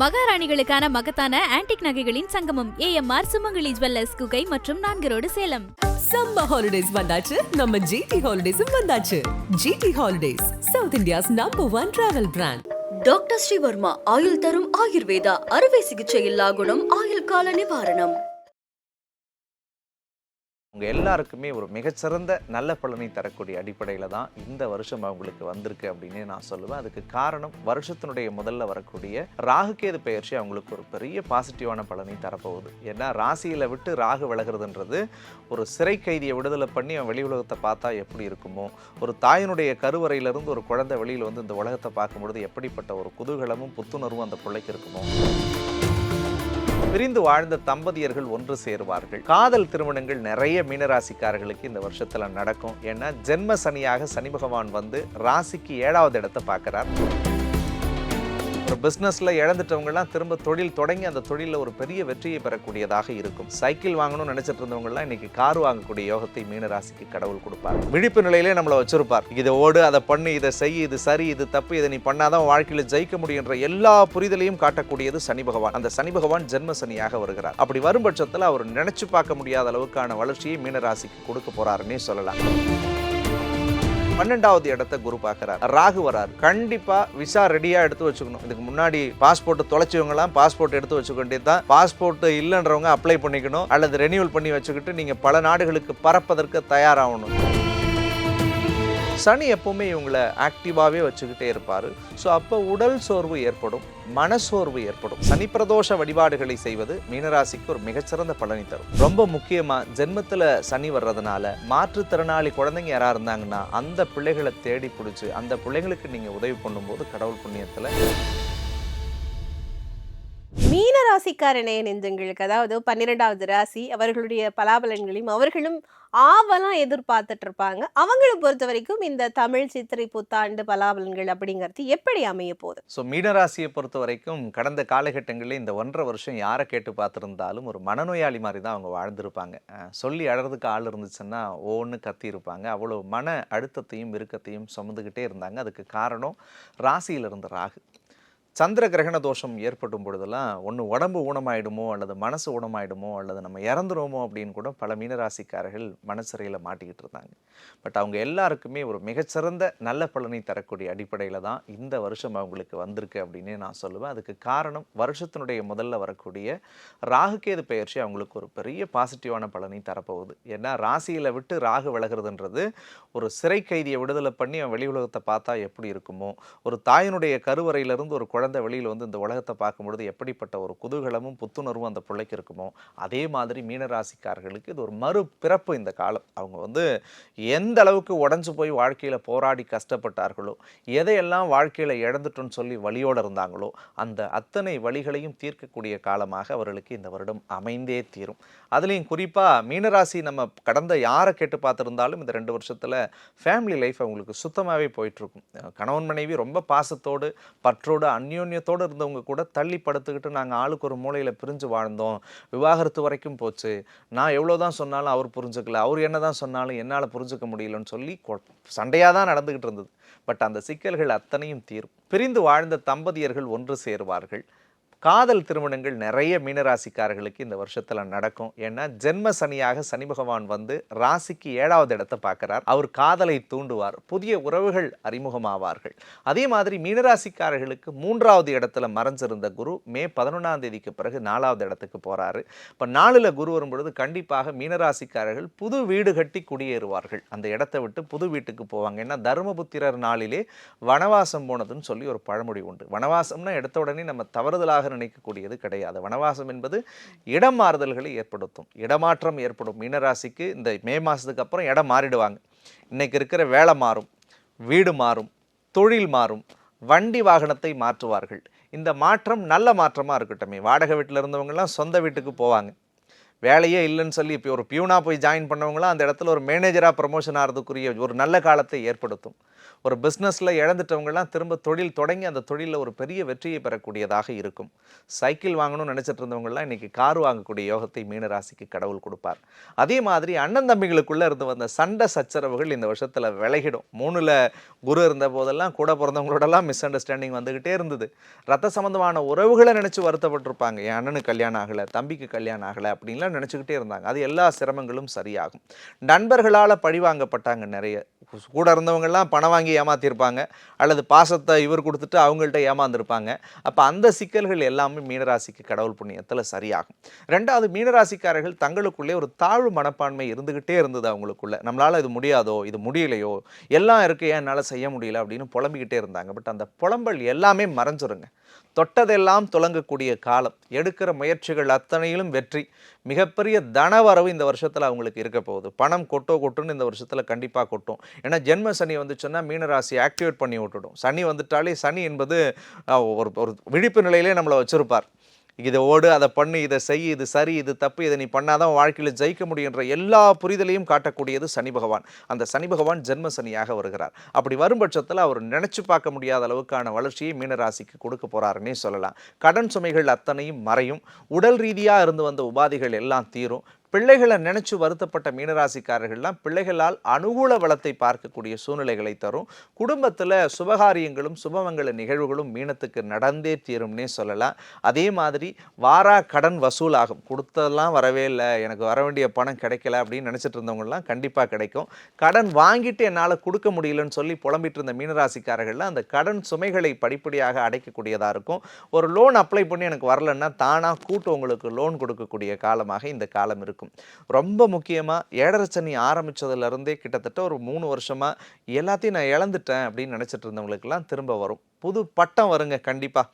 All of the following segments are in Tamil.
மகாராணிகளுக்கான மகத்தான ஆன்டிக் நகைகளின் சங்கமம் ஏஎம்ஆர் சுமங்கலி ஜுவல்லர்ஸ் குகை மற்றும் நான்கு ரோடு சேலம். சம்மர் ஹாலிடேஸ் வந்தாச்சு நம்ம ஜிடி ஹாலிடேஸும் வந்தாச்சு. GT holidays South India's number one travel brand doctor Srivarma ஆயுள் தரும் ஆயுர்வேதா அறுவை சிகிச்சை இல்லா குணம் ஆயுள் கால நிவாரணம். உங்கள் எல்லாருக்குமே ஒரு மிகச்சிறந்த நல்ல பலனை தரக்கூடிய அடிப்படையில் தான் இந்த வருஷம் அவங்களுக்கு வந்திருக்கு அப்படின்னு நான் சொல்லுவேன். அதுக்கு காரணம் வருஷத்தினுடைய முதல்ல வரக்கூடிய ராகுகேது பயிற்சி அவங்களுக்கு ஒரு பெரிய பாசிட்டிவான பலனை தரப்போகுது. ஏன்னா ராசியில் விட்டு ராகு விலகிறதுன்றது ஒரு சிறை கைதியை விடுதலை பண்ணி அவன் வெளி உலகத்தை பார்த்தா எப்படி இருக்குமோ ஒரு தாயினுடைய கருவறையிலிருந்து ஒரு குழந்தை வெளியில் வந்து இந்த உலகத்தை பார்க்கும்பொழுது எப்படிப்பட்ட ஒரு குதூகலமும் புத்துணர்வும் அந்த பிள்ளைக்கு இருக்குமோ. பிரிந்து வாழ்ந்த தம்பதியர்கள் ஒன்று சேருவார்கள். காதல் திருமணங்கள் நிறைய மீனராசிக்காரர்களுக்கு இந்த வருஷத்துல நடக்கும். ஏன்னா ஜென்ம சனியாக சனி பகவான் வந்து ராசிக்கு ஏழாவது இடத்தை பார்க்கறார். பிஸ்னஸில் இழந்துட்டவங்கலாம் திரும்ப தொழில் தொடங்கி அந்த தொழிலில் ஒரு பெரிய வெற்றியை பெறக்கூடியதாக இருக்கும். சைக்கிள் வாங்கணும்னு நினச்சிட்டு இருந்தவங்கலாம் இன்னைக்கு கார் வாங்கக்கூடிய யோகத்தை மீனராசிக்கு கடவுள் கொடுப்பார். விழிப்பு நிலையிலே நம்மளை வச்சிருப்பார். இதை ஓடு அதை பண்ணு இதை செய் இது சரி இது தப்பு இதை நீ பண்ணாதான் வாழ்க்கையில் ஜெயிக்க முடியுன்ற எல்லா புரிதலையும் காட்டக்கூடியது சனி பகவான். அந்த சனி பகவான் ஜென்ம சனியாக வருகிறார். அப்படி வரும் பட்சத்தில் அவர் நினைச்சு பார்க்க முடியாத அளவுக்கான வளர்ச்சியை மீனராசிக்கு கொடுக்க போறாருன்னே சொல்லலாம். பன்னெண்டாவது இடத்த குரு பார்க்குறாரு. ராகு வராரு. கண்டிப்பா விசா ரெடியா எடுத்து வச்சுக்கணும். இதுக்கு முன்னாடி பாஸ்போர்ட் தொலைச்சவங்களாம் பாஸ்போர்ட் எடுத்து வச்சுக்க வேண்டியது தான் பாஸ்போர்ட் இல்லைன்றவங்க அப்ளை பண்ணிக்கணும். அல்லது ரெனியூவல் பண்ணி வச்சுக்கிட்டு நீங்க பல நாடுகளுக்கு பறப்பதற்கு தயாராகணும். சனி எப்பவுமே இவங்களை ஆக்டிவாகவே வச்சுக்கிட்டே இருப்பார். ஸோ அப்போ உடல் சோர்வு ஏற்படும் மனசோர்வு ஏற்படும். சனி பிரதோஷ வழிபாடுகளை செய்வது மீனராசிக்கு ஒரு மிகச்சிறந்த பலனை தரும். ரொம்ப முக்கியமாக ஜென்மத்தில் சனி வர்றதுனால மாற்றுத்திறனாளி குழந்தைங்க யாராக இருந்தாங்கன்னா அந்த பிள்ளைகளை தேடி பிடிச்சி அந்த பிள்ளைங்களுக்கு நீங்கள் உதவி பண்ணும்போது கடவுள் புண்ணியத்தில் மீன ராசிக்கார நெஞ்சங்களுக்கு அதாவது பன்னிரெண்டாவது ராசி அவர்களுடைய பலாபலன்களையும் அவர்களும் ஆவலாம் எதிர்பார்த்துட்டு இருப்பாங்க. அவங்களை பொறுத்த வரைக்கும் இந்த தமிழ் சித்திரை புத்தாண்டு பலாபலன்கள் அப்படிங்கிறது எப்படி அமைய போகுது? ஸோ மீனராசியை பொறுத்த வரைக்கும் கடந்த காலகட்டங்களில் இந்த ஒன்றரை வருஷம் யாரை கேட்டு பார்த்துருந்தாலும் ஒரு மனநோயாளி மாதிரி தான் அவங்க வாழ்ந்திருப்பாங்க. சொல்லி அழறதுக்கு ஆள் இருந்துச்சுன்னா ஓன்னு கத்தி இருப்பாங்க. அவ்வளோ மன அழுத்தத்தையும் இறுக்கத்தையும் சுமந்துக்கிட்டே இருந்தாங்க. அதுக்கு காரணம் ராசியில் இருந்த ராகு. சந்திர கிரகண தோஷம் ஏற்படும் பொழுதெல்லாம் ஒன்று உடம்பு ஊனமாயிடுமோ அல்லது மனசு ஊனமாயிடுமோ அல்லது நம்ம இறந்துருவோமோ அப்படின்னு கூட பல மீனராசிக்காரர்கள் மனசிறையில் மாட்டிக்கிட்டு இருந்தாங்க. பட் அவங்க எல்லாருக்குமே ஒரு மிகச்சிறந்த நல்ல பலனை தரக்கூடிய அடிப்படையில் தான் இந்த வருஷம் அவங்களுக்கு வந்திருக்கு அப்படின்னு நான் சொல்லுவேன். அதுக்கு காரணம் வருஷத்தினுடைய முதல்ல வரக்கூடிய ராகுகேது பயிற்சி அவங்களுக்கு ஒரு பெரிய பாசிட்டிவான பலனை தரப்போகுது. ஏன்னா ராசியில் விட்டு ராகு விலகிறதுன்றது ஒரு சிறை கைதியை விடுதலை பண்ணி அவன் வெளி உலகத்தை பார்த்தா எப்படி இருக்குமோ ஒரு தாயினுடைய கருவறையிலிருந்து ஒரு குழந்தை வெளியில் வந்து இந்த உலகத்தை பார்க்கும்பொழுது எப்படிப்பட்ட ஒரு குதூகலமும் புத்துணர்வும் அந்த பிள்ளைக்கு இருக்குமோ அதே மாதிரி மீனராசிக்காரர்களுக்கு இது ஒரு மறு பிறப்பு இந்த காலம். அவங்க வந்து எந்த அளவுக்கு உடஞ்சு போய் வாழ்க்கையில் போராடி கஷ்டப்பட்டார்களோ எதையெல்லாம் வாழ்க்கையில் இழந்துட்டோன்னு சொல்லி வழியோடு இருந்தாங்களோ அந்த அத்தனை வழிகளையும் தீர்க்கக்கூடிய காலமாக அவர்களுக்கு இந்த வருடம் அமைந்தே தீரும். அதுலேயும் குறிப்பாக மீனராசி நம்ம கடந்த யாரை கேட்டு பார்த்துருந்தாலும் இந்த ரெண்டு வருஷத்தில் ஃபேமிலி லைஃப் அவங்களுக்கு சுத்தமாகவே போயிட்டுருக்கும் கணவன் மனைவி ரொம்ப பாசத்தோடு பற்றோடு அந்யோன்யத்தோடு இருந்தவங்க கூட தள்ளி படுத்துக்கிட்டு நாங்கள் ஆளுக்கு ஒரு மூலையில் பிரிஞ்சு வாழ்ந்தோம். விவாகரத்து வரைக்கும் போச்சு. நான் எவ்வளோ தான் சொன்னாலும் அவர் புரிஞ்சுக்கல. அவர் என்ன தான் சொன்னாலும் என்னால் புரிஞ்சுக்க முடியலன்னு சொல்லி சண்டையாக தான் நடந்துக்கிட்டு இருந்தது. பட் அந்த சிக்கல்கள் அத்தனையும் தீரும். பிரிந்து வாழ்ந்த தம்பதியர்கள் ஒன்று சேருவார்கள். காதல் திருமணங்கள் நிறைய மீனராசிக்காரர்களுக்கு இந்த வருஷத்தில் நடக்கும். ஏன்னா ஜென்ம சனியாக சனி பகவான் வந்து ராசிக்கு ஏழாவது இடத்தை பார்க்குறார். அவர் காதலை தூண்டுவார். புதிய உறவுகள் அறிமுகமாவார்கள். அதே மாதிரி மீனராசிக்காரர்களுக்கு மூன்றாவது இடத்துல மறைஞ்சிருந்த குரு மே பதினொன்றாம் தேதிக்கு பிறகு நாலாவது இடத்துக்கு போகிறாரு இப்போ நாளில் குரு வரும்பொழுது கண்டிப்பாக மீனராசிக்காரர்கள் புது வீடு கட்டி குடியேறுவார்கள். அந்த இடத்தை விட்டு புது வீட்டுக்கு போவாங்க. ஏன்னா தர்மபுத்திரர் நாளிலே வனவாசம் போனதுன்னு சொல்லி ஒரு பழமொழி உண்டு. வனவாசம்னா எடுத்த உடனே நம்ம தவறுதலாக நினைக்கக்கூடியது கிடையாது. வனவாசம் என்பது இடம் மாறுதல்களை ஏற்படுத்தும். இடமாற்றம் ஏற்படும். மீனராசிக்கு இந்த மே மாதத்துக்கு அப்புறம் இடம் மாறிடுவாங்க. இன்னைக்கு இருக்கிற வேலை மாறும். வீடு மாறும். தொழில் மாறும். வண்டி வாகனத்தை மாற்றுவார்கள். இந்த மாற்றம் நல்ல மாற்றமாக இருக்கட்டுமே. வாடகை வீட்டில் இருந்தவங்கலாம் சொந்த வீட்டுக்கு போவாங்க. வேலையே இல்லைன்னு சொல்லி இப்போ ஒரு பியூனாக போய் ஜாயின் பண்ணவங்களாம் அந்த இடத்துல ஒரு மேனேஜராக ப்ரமோஷன் ஆகிறதுக்குரிய ஒரு நல்ல காலத்தை ஏற்படுத்தும். ஒரு பிஸ்னஸில் இழந்துட்டவங்கலாம் திரும்ப தொழில் தொடங்கி அந்த தொழிலில் ஒரு பெரிய வெற்றியை பெறக்கூடியதாக இருக்கும். சைக்கிள் வாங்கணும்னு நினச்சிட்டு இருந்தவங்கலாம் இன்றைக்கி கார் வாங்கக்கூடிய யோகத்தை மீனராசிக்கு கடவுள் கொடுப்பார். அதே மாதிரி அண்ணன் தம்பிகளுக்குள்ளே இருந்து வந்த சண்டை சச்சரவுகள் இந்த வருஷத்தில் விலகிடும். மூணில் குரு இருந்த போதெல்லாம் கூட பிறந்தவங்களோடலாம் மிஸ் அண்டர்ஸ்டாண்டிங் வந்துக்கிட்டே இருந்தது. ரத்த சம்மந்தமான உறவுகளை நினச்சி வருத்தப்பட்டிருப்பாங்க. என் அண்ணனுக்கு கல்யாணம் ஆகலை தம்பிக்கு கல்யாணம் ஆகலை அப்படின்லாம் நினச்சிக்கிட்டே இருந்தாங்க. அது எல்லா சிரமங்களும் சரியாகும். நண்பர்களால் பழிவாங்கப்பட்டாங்க நிறைய. கூட இருந்தவங்கெல்லாம் பணம் வாங்கி ஏமாத்தியிருப்பாங்க அல்லது பாசத்தை இவர் கொடுத்துட்டு அவங்கள்ட்ட ஏமாந்துருப்பாங்க. அப்போ அந்த சிக்கல்கள் எல்லாமே மீனராசிக்கு கடவுள் புண்ணியத்தில் சரியாகும். ரெண்டாவது மீனராசிக்காரர்கள் தங்களுக்குள்ளே ஒரு தாழ்வு மனப்பான்மை இருந்துக்கிட்டே இருந்தது அவங்களுக்குள்ள. நம்மளால் இது முடியாதோ இது முடியலையோ எல்லாம் இருக்கு என்னால் செய்ய முடியல அப்படின்னு புலம்பிக்கிட்டே இருந்தாங்க. பட் அந்த புலம்பல் எல்லாமே மறைஞ்சிருங்க. தொட்டதெல்லாம் துலங்கக்கூடிய காலம். எடுக்கிற முயற்சிகள் அத்தனையிலும் வெற்றி. மிகப்பெரிய தனவரவு இந்த வருஷத்தில் அவங்களுக்கு இருக்க போகுது. பணம் கொட்டோ கொட்டுன்னு இந்த வருஷத்தில் கண்டிப்பாக கொட்டும். ஏன்னா ஜென்ம சனி வந்துச்சுன்னா மீனராசி ஆக்டிவேட் பண்ணி விட்டுடும். சனி வந்துட்டாலே சனி என்பது ஒரு ஒரு விழிப்பு நிலையிலே நம்மளை வச்சுருப்பார். இதை ஓடு அதை பண்ணு இதை செய் இது சரி இது தப்பு இதை நீ பண்ணாதான் வாழ்க்கையில் ஜெயிக்க முடியுன்ற எல்லா புரிதலையும் காட்டக்கூடியது சனி பகவான். அந்த சனி பகவான் ஜென்ம சனியாக வருகிறார். அப்படி வரும் பட்சத்தில் அவர் நினைச்சு பார்க்க முடியாத அளவுக்கான வளர்ச்சியை மீனராசிக்கு கொடுக்க போறாருன்னே சொல்லலாம். கடன் சுமைகள் அத்தனையும் மறையும். உடல் ரீதியாக இருந்து வந்த உபாதைகள் எல்லாம் தீரும். பிள்ளைகளை நினைச்சு வருத்தப்பட்ட மீனராசிக்காரர்கள்லாம் பிள்ளைகளால் அனுகூல வளத்தை பார்க்கக்கூடிய சூழ்நிலைகளை தரும். குடும்பத்தில் சுபகாரியங்களும் சுபமங்கல நிகழ்வுகளும் மீனத்துக்கு நடந்தே தீரும்னே சொல்லலாம். அதே மாதிரி வாரா கடன் வசூலாகும். கொடுத்ததெல்லாம் வரவே இல்லை. எனக்கு வர வேண்டிய பணம் கிடைக்கல அப்படின்னு நினச்சிட்டு இருந்தவங்கலாம் கண்டிப்பாக கிடைக்கும். கடன் வாங்கிட்டு என்னால் கொடுக்க முடியலன்னு சொல்லி புலம்பிட்டு இருந்த மீனராசிக்காரர்கள்லாம் அந்த கடன் சுமைகளை படிப்படியாக அடைக்கக்கூடியதாக இருக்கும். ஒரு லோன் அப்ளை பண்ணி எனக்கு வரலன்னா தானாக கூட்டு உங்களுக்கு லோன் கொடுக்கக்கூடிய காலமாக இந்த காலம் இருக்கும். ரொம்ப முக்கியமாக ஏழரை சனி ஆரம்பித்ததுலேருந்தே கிட்டத்தட்ட ஒரு மூணு வருஷமாக எல்லாத்தையும் நான் இழந்துட்டேன் அப்படின்னு நினச்சிட்டு இருந்தவங்களுக்கெல்லாம் திரும்ப வரும். புது பட்டம் வருங்க கண்டிப்பாக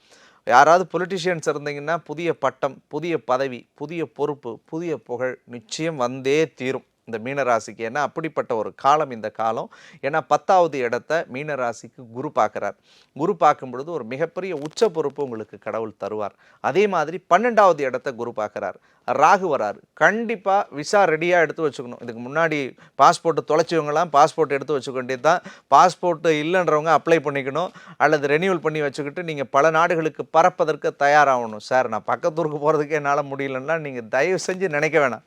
யாராவது பொலிட்டிஷியன்ஸ் இருந்தீங்கன்னா புதிய பட்டம் புதிய பதவி புதிய பொறுப்பு புதிய புகழ் நிச்சயம் வந்தே தீரும். இந்த மீனராசிக்கு. ஏன்னா அப்படிப்பட்ட ஒரு காலம் இந்த காலம். ஏன்னா பத்தாவது இடத்த மீனராசிக்கு குரு பார்க்குறார். குரு பார்க்கும் பொழுது ஒரு மிகப்பெரிய உச்ச பொறுப்பு உங்களுக்கு கடவுள் தருவார். அதே மாதிரி பன்னெண்டாவது இடத்த குரு பார்க்குறார். ராகு வராரு. கண்டிப்பாக விசா ரெடியாக எடுத்து வச்சுக்கணும். இதுக்கு முன்னாடி பாஸ்போர்ட்டு தொலைச்சவங்களாம் பாஸ்போர்ட் எடுத்து வச்சுக்க வேண்டியது தான் பாஸ்போர்ட்டு இல்லைன்றவங்க அப்ளை பண்ணிக்கணும். அல்லது ரெனியூவல் பண்ணி வச்சுக்கிட்டு நீங்கள் பல நாடுகளுக்கு பறப்பதற்கு தயாராகணும். சார் நான் பக்கத்தூருக்கு போகிறதுக்கு என்னால் முடியலன்னா நீங்கள் தயவு செஞ்சு நினைக்க வேணாம்.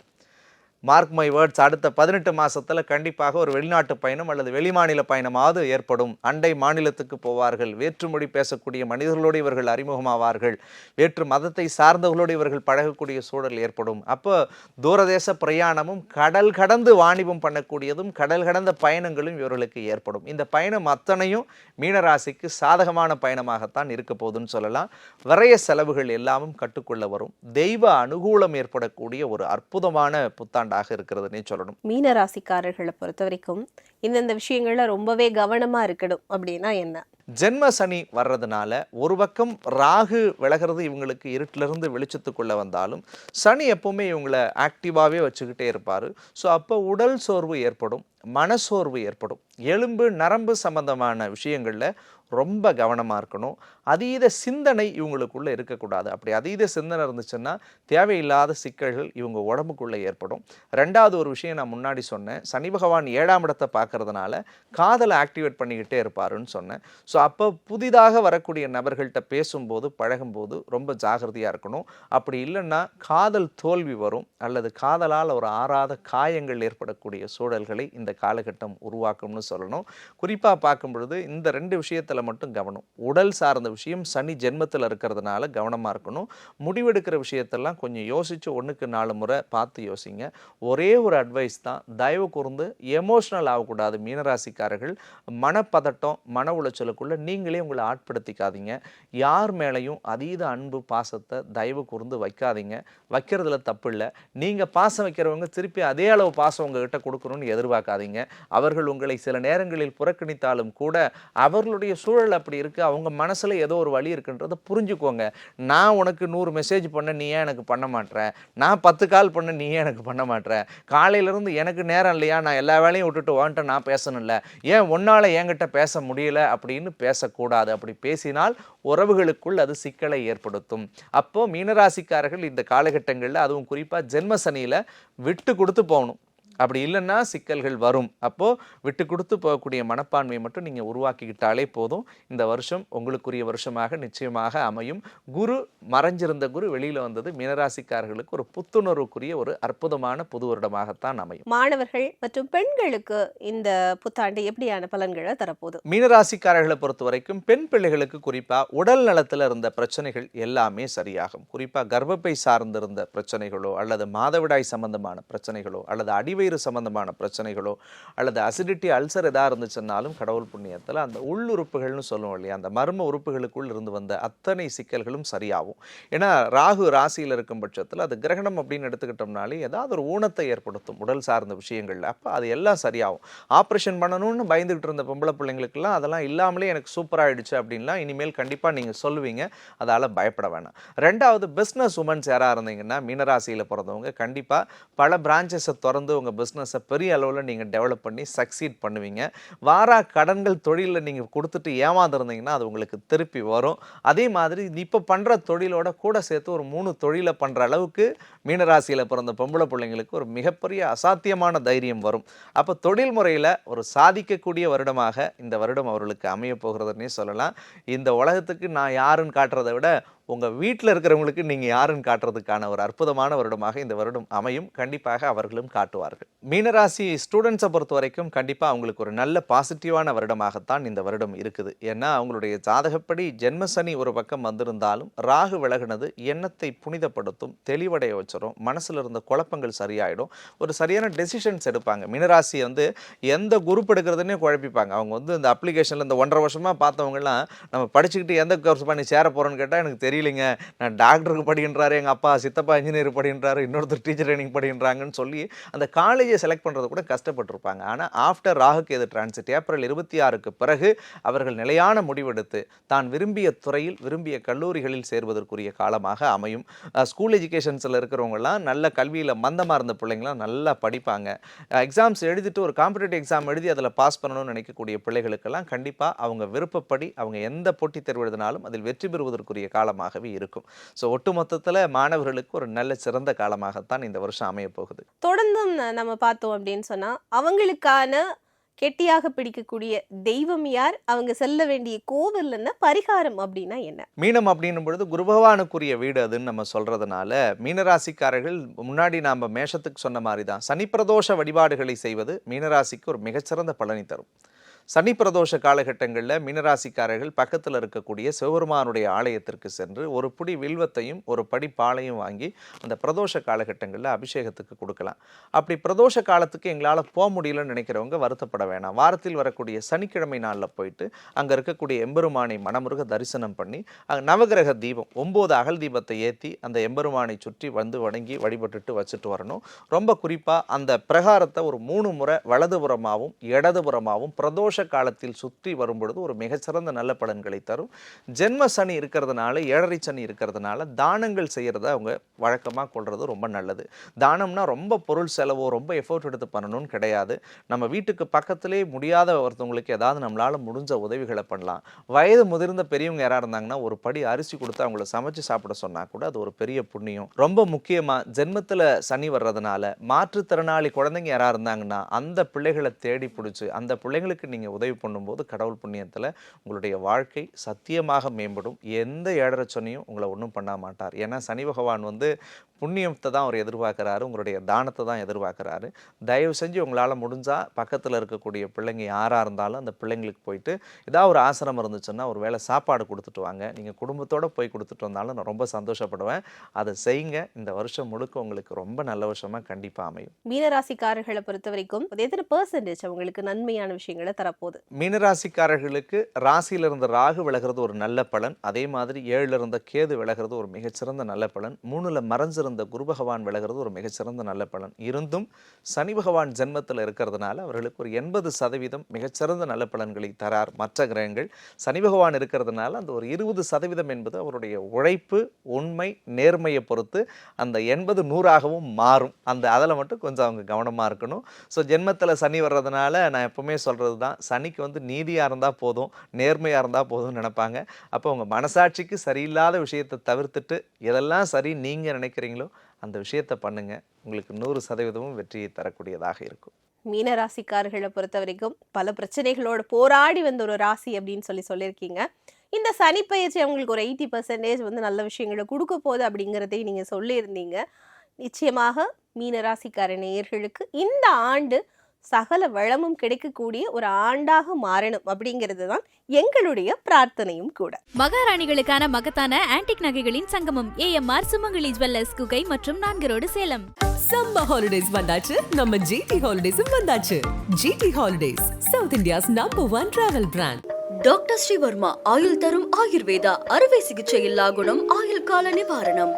மார்க் மை வேர்ட்ஸ் அடுத்த பதினெட்டு மாதத்தில் கண்டிப்பாக ஒரு வெளிநாட்டு பயணம் அல்லது வெளிமாநில பயணமாவது ஏற்படும். அண்டை மாநிலத்துக்கு போவார்கள். வேற்றுமொழி பேசக்கூடிய மனிதர்களோடு இவர்கள் அறிமுகமாவார்கள். வேற்று மதத்தை சார்ந்தவர்களோடு இவர்கள் பழகக்கூடிய சூழல் ஏற்படும். அப்போ தூரதேச பிரயாணமும் கடல் கடந்து வாணிபம் பண்ணக்கூடியதும் கடல் கடந்த பயணங்களும் இவர்களுக்கு ஏற்படும். இந்த பயணம் அத்தனையும் மீனராசிக்கு சாதகமான பயணமாகத்தான் இருக்க போகுதுன்னு சொல்லலாம். விரைய செலவுகள் எல்லாமும் கட்டுக்குள்ள வரும். தெய்வ அனுகூலம் ஏற்படக்கூடிய ஒரு அற்புதமான புத்தாண்டாக இருக்கிறதுனே சொல்லணும். மீனராசிக்காரர்களை பொறுத்த வரைக்கும் இந்தந்த விஷயங்கள்ல ரொம்பவே கவனமா இருக்கணும் அப்படின்னா என்ன? ஜென்ம சனி வர்றதுனால ஒரு பக்கம் ராகு விலகிறது இவங்களுக்கு இருட்டிலிருந்து வெளிச்சத்துக்குள்ளே வந்தாலும் சனி எப்போவுமே இவங்களை ஆக்டிவாகவே வச்சுக்கிட்டே இருப்பார். ஸோ அப்போ உடல் சோர்வு ஏற்படும் மனசோர்வு ஏற்படும். எலும்பு நரம்பு சம்பந்தமான விஷயங்களில் ரொம்ப கவனமாக இருக்கணும். அதீத சிந்தனை இவங்களுக்குள்ளே இருக்கக்கூடாது. அப்படி அதீத சிந்தனை இருந்துச்சுன்னா தேவையில்லாத சிக்கல்கள் இவங்க உடம்புக்குள்ளே ஏற்படும். ரெண்டாவது ஒரு விஷயம் நான் முன்னாடி சொன்னேன். சனி பகவான் ஏழாம் இடத்தை பார்க்கறதுனால காதலை ஆக்டிவேட் பண்ணிக்கிட்டே இருப்பாருன்னு சொன்னேன். ஸோ அப்போ புதிதாக வரக்கூடிய நபர்கள்ட்ட பேசும்போது பழகும்போது ரொம்ப ஜாகிரதையாக இருக்கணும். அப்படி இல்லைன்னா காதல் தோல்வி வரும் அல்லது காதலால் ஒரு ஆறாத காயங்கள் ஏற்படக்கூடிய சூழல்களை இந்த காலகட்டம் உருவாக்கும்னு சொல்லணும். குறிப்பாக பார்க்கும் பொழுது இந்த ரெண்டு விஷயத்தில் மட்டும் கவனம். உடல் சார்ந்த விஷயம் சனி ஜென்மத்தில் இருக்கிறதுனால கவனமாக இருக்கணும். முடிவெடுக்கிற விஷயத்தெல்லாம் கொஞ்சம் யோசித்து ஒன்றுக்கு நாலு முறை பார்த்து யோசிங்க. ஒரே ஒரு அட்வைஸ் தான் தயவு கூர்ந்து எமோஷ்னல் ஆகக்கூடாது மீனராசிக்காரர்கள். மனப்பதட்டம் மன உளைச்சலுக்குள்ள நீங்களே உங்களை ஆட்படுத்திக்காதீங்க. யார் மேலேயும் அதீத அன்பு பாசத்தை தயவு கூர்ந்து வைக்காதீங்க. வைக்கிறதுல தப்பு இல்லை. நீங்கள் பாசம் வைக்கிறவங்க திருப்பி அதே அளவு பாசம் உங்ககிட்ட கொடுக்கணும்னு எதிர்பார்க்காதீங்க. அவர்கள் உங்களை சில நேரங்களில் புறக்கணித்தாலும் கூட அவர்களுடைய சூழல் அப்படி இருக்குது அவங்க மனசில் ஏதோ ஒரு வழி இருக்குன்றதை புரிஞ்சுக்கோங்க. நான் உனக்கு நூறு மெசேஜ் பண்ண நீ ஏன் எனக்கு பண்ண மாட்டேற நான் பத்து கால் பண்ண நீ ஏன் எனக்கு பண்ண மாட்டேற காலையிலேருந்து எனக்கு நேரம் இல்லையா? நான் எல்லா வேலையும் விட்டுட்டு வான்ட்டு நான் பேசணும்ல. ஏன் உன்னால் என்கிட்ட பேச முடியல அப்படின்னு பேசக்கூடாது. அப்படி பேசினால் உறவுகளுக்குள் அது சிக்கலை ஏற்படுத்தும். அப்போது மீனராசிக்காரர்கள் இந்த காலகட்டங்களில் அதுவும் குறிப்பாக ஜென்ம சனியில் விட்டு கொடுத்து போகணும். அப்படி இல்லைன்னா சிக்கல்கள் வரும். அப்போ விட்டு கொடுத்து போகக்கூடிய மனப்பான்மையை மட்டும் நீங்க உருவாக்கிக்கிட்டாலே போதும். இந்த வருஷம் உங்களுக்குரிய வருஷமாக நிச்சயமாக அமையும். குரு மறைஞ்சிருந்த குரு வெளியில வந்தது மீனராசிக்காரர்களுக்கு ஒரு புத்துணர்வுக்குரிய ஒரு அற்புதமான புது வருடமாகத்தான் அமையும். மாணவர்கள் மற்றும் பெண்களுக்கு இந்த புத்தாண்டு எப்படியான பலன்களை தரப்போகுது? மீனராசிக்காரர்களை பொறுத்த வரைக்கும் பெண் பிள்ளைகளுக்கு குறிப்பா உடல் நலத்துல இருந்த பிரச்சனைகள் எல்லாமே சரியாகும். குறிப்பா கர்ப்பப்பை சார்ந்திருந்த பிரச்சனைகளோ அல்லது மாதவிடாய் சம்பந்தமான பிரச்சனைகளோ அல்லது அடிவயிறு சம்பந்தமான பிரச்சனைகளோ அல்லது அசிடிட்டி அல்சர் எதாக இருந்துச்சுன்னாலும் கடவுள் புண்ணியத்தில் அந்த உள்ளுறுப்புகள்னு சொல்லுவோம் இல்லையா அந்த மர்ம உறுப்புகளுக்குள் இருந்து வந்த அத்தனை சிக்கல்களும் சரியாகும். ஏன்னா ராகு ராசியில் இருக்கும் பட்சத்தில் அது கிரகணம் அப்படின்னு எடுத்துக்கிட்டோம்னாலே ஏதாவது ஒரு ஊனத்தை ஏற்படுத்தும் உடல் சார்ந்த விஷயங்களில். அப்போ அது எல்லாம் சரியாகும். ஆப்ரேஷன் பண்ணணும்னு பயந்துகிட்டு இருந்த பொம்பளை பிள்ளைங்களுக்கெல்லாம் அதெல்லாம் இல்லாமலே எனக்கு சூப்பராகிடுச்சு அப்படின்லாம் இனிமேல் கண்டிப்பாக நீங்கள் சொல்லுவீங்க. அதால் பயப்பட வேணாம். ரெண்டாவது பிஸ்னஸ் உமன்ஸ் யாராக இருந்தீங்கன்னா மீனராசியில் பிறந்தவங்க கண்டிப்பாக பல பிரான்ச்சஸை திறந்து உங்கள் பிஸ்னஸை பெரிய அளவில் நீங்கள் டெவலப் பண்ணி சக்சீட் பண்ணுவீங்க. வாரா கடன்கள் தொழிலில் நீங்கள் கொடுத்துட்டு ஏமாந்துருந்தீங்கன்னா அது உங்களுக்கு திருப்பி வரும். அதே மாதிரி இப்போ பண்ணுற தொழிலோட கூட சேர்த்து ஒரு மூணு தொழிலை பண்ணுற அளவுக்கு மீனராசியில் பிறந்த பொம்பளை பிள்ளைங்களுக்கு ஒரு மிகப்பெரிய அசாத்தியமான தைரியம் வரும். அப்போ தொழில் முறையில் ஒரு சாதிக்கக்கூடிய வருடமாக இந்த வருடம் அவர்களுக்கு அமைய போகிறதுன்னே சொல்லலாம். இந்த உலகத்துக்கு நான் யாருன்னு காட்டுறதை விட உங்கள் வீட்டில் இருக்கிறவங்களுக்கு நீங்கள் யாருன்னு காட்டுறதுக்கான ஒரு அற்புதமான வருடமாக இந்த வருடம் அமையும். கண்டிப்பாக அவர்களும் காட்டுவார்கள். மீனராசி ஸ்டூடெண்ட்ஸை பொறுத்த வரைக்கும் கண்டிப்பாக அவங்களுக்கு ஒரு நல்ல பாசிட்டிவான வருடமாகத்தான் இந்த வருடம் இருக்குது. ஏன்னா அவங்களுடைய ஜாதகப்படி ஜென்மசனி ஒரு பக்கம் வந்திருந்தாலும் ராகு விலகுனது எண்ணத்தை புனிதப்படுத்தும் தெளிவடைய வச்சிரும் மனசில் இருந்த குழப்பங்கள் சரியாயிடும். ஒரு சரியான டெசிஷன்ஸ் எடுப்பாங்க. மீனராசி வந்து எந்த குரூப் எடுக்கிறதுனே குழப்பிப்பாங்க. அவங்க வந்து இந்த அப்ளிகேஷனில் இந்த ஒன்றரை வருஷமாக பார்த்தவங்கலாம் நம்ம படிச்சுக்கிட்டு எந்த கோர்ஸ் பண்ணி சேர போகிறோன்னு கேட்டால் எனக்கு தெரியும் தெரியலைங்க. நான் டாக்டருக்கு படிக்கின்றாரு எங்கள் அப்பா சித்தப்பா இன்ஜினியர் படிக்கின்றாரு இன்னொருத்தர் டீச்சர் ட்ரைனிங் படிக்கின்றாங்கன்னு சொல்லி அந்த காலேஜை செலக்ட் பண்ணுறது கூட கஷ்டப்பட்டிருப்பாங்க. ஆனால் ஆஃப்டர் ராகுக்கு எது டிரான்சிட் ஏப்ரல் இருபத்தி ஆறுக்கு பிறகு அவர்கள் நிலையான முடிவெடுத்து தான் விரும்பிய துறையில் விரும்பிய கல்லூரிகளில் சேர்வதற்குரிய காலமாக அமையும். ஸ்கூல் எஜுகேஷன்ஸில் இருக்கிறவங்கலாம் நல்ல கல்வியில் மந்தமாக இருந்த பிள்ளைங்களாம் நல்லா படிப்பாங்க. எக்ஸாம்ஸ் எழுதிட்டு ஒரு காம்படிட்டிவ் எக்ஸாம் எழுதி அதில் பாஸ் பண்ணணும்னு நினைக்கக்கூடிய பிள்ளைகளுக்கெல்லாம் கண்டிப்பாக அவங்க விருப்பப்படி அவங்க எந்த போட்டித் தேர்வு எழுதினாலும் அதில் வெற்றி பெறுவதற்குரிய காலமாக காலமாகவே இருக்கும். ஸோ ஒட்டுமொத்தத்தில் மாணவர்களுக்கு ஒரு நல்ல சிறந்த காலமாகத்தான் இந்த வருஷம் அமையப் போகுது. தொடர்ந்தும் நம்ம பார்த்தோம் அப்படின்னு சொன்னா அவங்களுக்கான கெட்டியாக பிடிக்கக்கூடிய தெய்வம் யார்? அவங்க செல்ல வேண்டிய கோவில் என்ன? பரிகாரம் அப்படின்னா என்ன? மீனம் அப்படின்னும் பொழுது குரு பகவானுக்குரிய வீடு அதுன்னு நம்ம சொல்றதுனால மீனராசிக்காரர்கள் முன்னாடி நாம் மேஷத்துக்கு சொன்ன மாதிரி தான் சனி பிரதோஷ வழிபாடுகளை செய்வது மீனராசிக்கு ஒரு மிகச்சிறந்த பலனை தரும். சனி பிரதோஷ காலகட்டங்களில் மீனராசிக்காரர்கள் பக்கத்தில் இருக்கக்கூடிய சிவபெருமானுடைய ஆலயத்திற்கு சென்று ஒரு புடி வில்வத்தையும் ஒரு படி பாலையும் வாங்கி அந்த பிரதோஷ காலகட்டங்களில் அபிஷேகத்துக்கு கொடுக்கலாம். அப்படி பிரதோஷ காலத்துக்கு எங்களால் போக முடியலன்னு நினைக்கிறவங்க வருத்தப்பட வேணாம். வாரத்தில் வரக்கூடிய சனிக்கிழமை நாளில் போயிட்டு அங்கே இருக்கக்கூடிய எம்பெருமானை மனமுருக தரிசனம் பண்ணி நவகிரக தீபம் ஒம்பது அகல் தீபத்தை ஏற்றி அந்த எம்பெருமானை சுற்றி வந்து வணங்கி வழிபட்டுட்டு வச்சுட்டு வரணும். ரொம்ப குறிப்பாக அந்த பிரகாரத்தை ஒரு மூணு முறை வலதுபுறமாகவும் இடதுபுறமாகவும் பிரதோஷ காலத்தில் சுற்றி வரும்பொழுது ஒரு மிகச்சிறந்த நல்ல பலன்களை தரும். ஜென்ம சனி இருக்கிறதுனால ஏழரை சனி இருக்கிறதுனால தானங்கள் செய்கிறத அவங்க வழக்கமாக கொள்வது ரொம்ப நல்லது. தானம்னா ரொம்ப பொருள் செலவோ ரொம்ப எஃபோர்ட் எடுத்து பண்ணணும்னு கிடையாது. நம்ம வீட்டுக்கு பக்கத்திலே முடியாத ஒருத்தவங்களுக்கு ஏதாவது நம்மளால் முடிஞ்ச உதவிகளை பண்ணலாம். வயது முதிர்ந்த பெரியவங்க யாராக இருந்தாங்கன்னா ஒரு படி அரிசி கொடுத்து அவங்கள சமைச்சு சாப்பிட சொன்னால் கூட அது ஒரு பெரிய புண்ணியம். ரொம்ப முக்கியமாக ஜென்மத்தில் சனி வர்றதுனால மாற்றுத்திறனாளி குழந்தைங்க யாராக இருந்தாங்கன்னா அந்த பிள்ளைகளை தேடி பிடிச்சி அந்த பிள்ளைங்களுக்கு நீங்கள் உதவி பண்ணும்போது கடவுள் புண்ணியத்தில் உங்களுடைய வாழ்க்கை சத்தியமாக மேம்படும். எந்த ஏழரை சனியும் உங்களை ஒன்றும் பண்ண மாட்டார். ஏன்னா சனி பகவான் வந்து புண்ணியத்தை தான் அவர் எதிர்பார்க்குறாரு உங்களுடைய தானத்தை தான் எதிர்பார்க்குறாரு. தயவு செஞ்சு உங்களால் முடிஞ்சால் பக்கத்தில் இருக்கக்கூடிய பிள்ளைங்க யாராக இருந்தாலும் அந்த பிள்ளைங்களுக்கு போயிட்டு ஏதாவது ஒரு ஆசிரமம் இருந்துச்சுன்னா ஒரு வேளை சாப்பாடு கொடுத்துட்டு வாங்க. நீங்கள் குடும்பத்தோடு போய் கொடுத்துட்டு வந்தாலும் நான் ரொம்ப சந்தோஷப்படுவேன். அதை செய்யுங்க. இந்த வருஷம் முழுக்க உங்களுக்கு ரொம்ப நல்ல வருஷமாக கண்டிப்பாக அமையும். மீனராசிக்காரர்களை பொறுத்த வரைக்கும் எத்தனை பெர்சன்டேஜ் அவங்களுக்கு நன்மையான விஷயங்களை தரப்போகுது. மீனராசிக்காரர்களுக்கு ராசியில இருந்த ராகு விலகிறது ஒரு நல்ல பலன். அதே மாதிரி ஏழுல இருந்த கேது விலகிறது ஒரு மிகச்சிறந்த நல்ல பலன். மூணுல மறைஞ்சிருந்த குரு பகவான் விலகிறது ஒரு மிகச்சிறந்த நல்ல பலன். இருந்தும் சனி பகவான் ஜென்மத்தில் இருக்கிறதுனால அவர்களுக்கு ஒரு எண்பது சதவீதம் மிகச்சிறந்த நல்ல பலன்களை தரார் மற்ற கிரகங்கள். சனி பகவான் இருக்கிறதுனால அந்த ஒரு இருபது சதவீதம் என்பது அவருடைய உழைப்பு உண்மை நேர்மையை பொறுத்து அந்த எண்பது நூறாகவும் மாறும். அந்த அதில் மட்டும் கொஞ்சம் அவங்க கவனமாக இருக்கணும். ஸோ ஜென்மத்தில் சனி வர்றதுனால நான் எப்பவுமே சொல்கிறது தான் சனிக்கு வந்து நீதியாக இருந்தால் போதும் நேர்மையாக இருந்தால் போதும்னு நினைப்பாங்க. அப்போ உங்கள் மனசாட்சிக்கு சரியில்லாத விஷயத்தை தவிர்த்துட்டு எதெல்லாம் சரி நீங்கள் பண்ணுறீங்களோ அந்த விஷயத்தை பண்ணுங்க. உங்களுக்கு நூறு சதவீதமும் வெற்றியை தரக்கூடியதாக இருக்கும். மீன ராசிக்காரர்களை பொறுத்த வரைக்கும் பல பிரச்சனைகளோட போராடி வந்த ஒரு ராசி அப்படின்னு சொல்லி சொல்லியிருக்கீங்க. இந்த சனி பயிற்சி அவங்களுக்கு ஒரு எயிட்டி பர்சன்டேஜ் வந்து நல்ல விஷயங்களை கொடுக்க போகுது அப்படிங்கிறதையும் நீங்கள் சொல்லியிருந்தீங்க. நிச்சயமாக மீனராசிக்கார நேயர்களுக்கு இந்த ஆண்டு சகல வளமும் கிடைக்கக்கூடிய ஒரு ஆண்டாக மாறணும் அப்படிங்கிறது தான் எங்களுடைய பிரார்த்தனையும் கூட. மகாராணிகளுக்கான மகத்தான ஆன்டிக் நகைகளின் சங்கமம் ஏஎம்ஆர் சுமங்கலி ஜுவல்லர்ஸ் குகை மற்றும் நான்கு ரோடு சேலம். சம்மர் ஹாலிடேஸ் வந்தாச்சு நம்ம ஜிடி ஹாலிடேஸும் வந்தாச்சு. GT holidays South India's number one travel brand doctor Srivarma ஆயுள் தரும் ஆயுர்வேதா அறுவை சிகிச்சை இல்லா குணம் ஆயுள் கால நிவாரணம்.